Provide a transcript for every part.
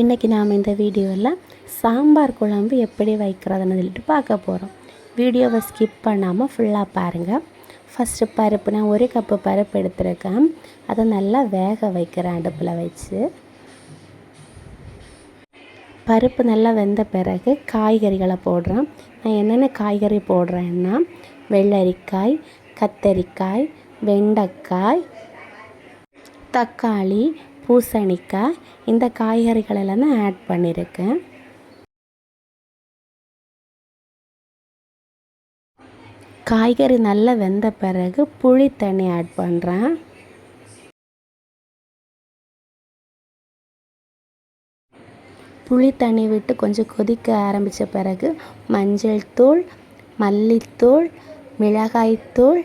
இன்றைக்கி நாம் இந்த வீடியோவில் சாம்பார் குழம்பு எப்படி வைக்கிறதுன்னு சொல்லிட்டு பார்க்க போகிறோம் வீடியோவை ஸ்கிப் பண்ணாமல் ஃபுல்லாக பாருங்கள் ஃபஸ்ட்டு பருப்பு நான் ஒரு கப்பு பருப்பு எடுத்துருக்கேன். அதை நல்லா வேக வைக்கிறேன் அடுப்பில் வச்சு. பருப்பு நல்லா வெந்த பிறகு காய்கறிகளை போடுறேன். நான் என்னென்ன காய்கறி போடுறேன்னா வெள்ளரிக்காய் கத்தரிக்காய் வெண்டைக்காய் தக்காளி பூசணிக்காய் இந்த காய்கறிகளெல்லாம் தான் ஆட் பண்ணியிருக்கேன் காய்கறி நல்லா வெந்த பிறகு புளி தண்ணி ஆட் பண்ணுறேன் புளி தண்ணி விட்டு கொஞ்சம் கொதிக்க ஆரம்பித்த பிறகு மஞ்சள் தூள் மல்லித்தூள் மிளகாய்த்தூள்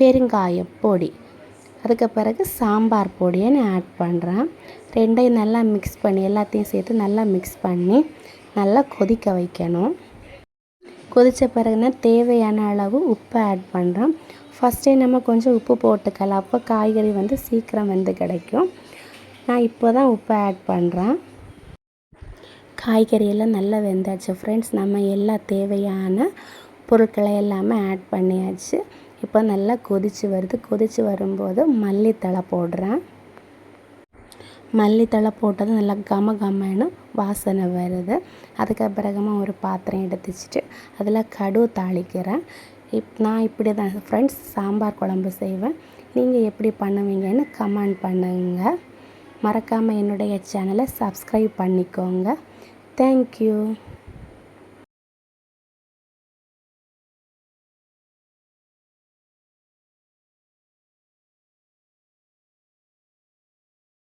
பெருங்காயம் பொடி. அதுக்கு பிறகு சாம்பார் பொடியை நான் ஆட் பண்ணுறேன் ரெண்டையும் நல்லா மிக்ஸ் பண்ணி எல்லாத்தையும் சேர்த்து நல்லா மிக்ஸ் பண்ணி நல்லா கொதிக்க வைக்கணும். கொதித்த பிறகுனா தேவையான அளவு உப்பை ஆட் பண்ணுறோம் ஃபஸ்ட்டே நம்ம கொஞ்சம் உப்பு போட்டுக்கலாம். அப்போ காய்கறி வந்து சீக்கிரம் வந்து கிடைக்கும். நான் இப்போ தான் உப்பை ஆட் பண்ணுறேன் காய்கறியெல்லாம் நல்லா வெந்தாச்சு ஃப்ரெண்ட்ஸ் நம்ம எல்லா தேவையான பொருட்களை எல்லாமே ஆட் பண்ணியாச்சு. இப்போ நல்லா கொதித்து வருது. கொதித்து வரும்போது மல்லித்தழை போடுறேன். மல்லித்தழை போட்டது நல்லா கம கமன்னு வாசனை வருது. அதுக்கு பிறகுமா ஒரு பாத்திரம் எடுத்து வச்சுட்டு அதில் கடுகு தாளிக்கிறேன். இப் நான் இப்படி தான் ஃப்ரெண்ட்ஸ் சாம்பார் குழம்பு செய்வேன். நீங்கள் எப்படி பண்ணுவீங்கன்னு கமெண்ட் பண்ணுங்கள் மறக்காமல் என்னுடைய சேனலை சப்ஸ்கிரைப் பண்ணிக்கோங்க. தேங்க்யூ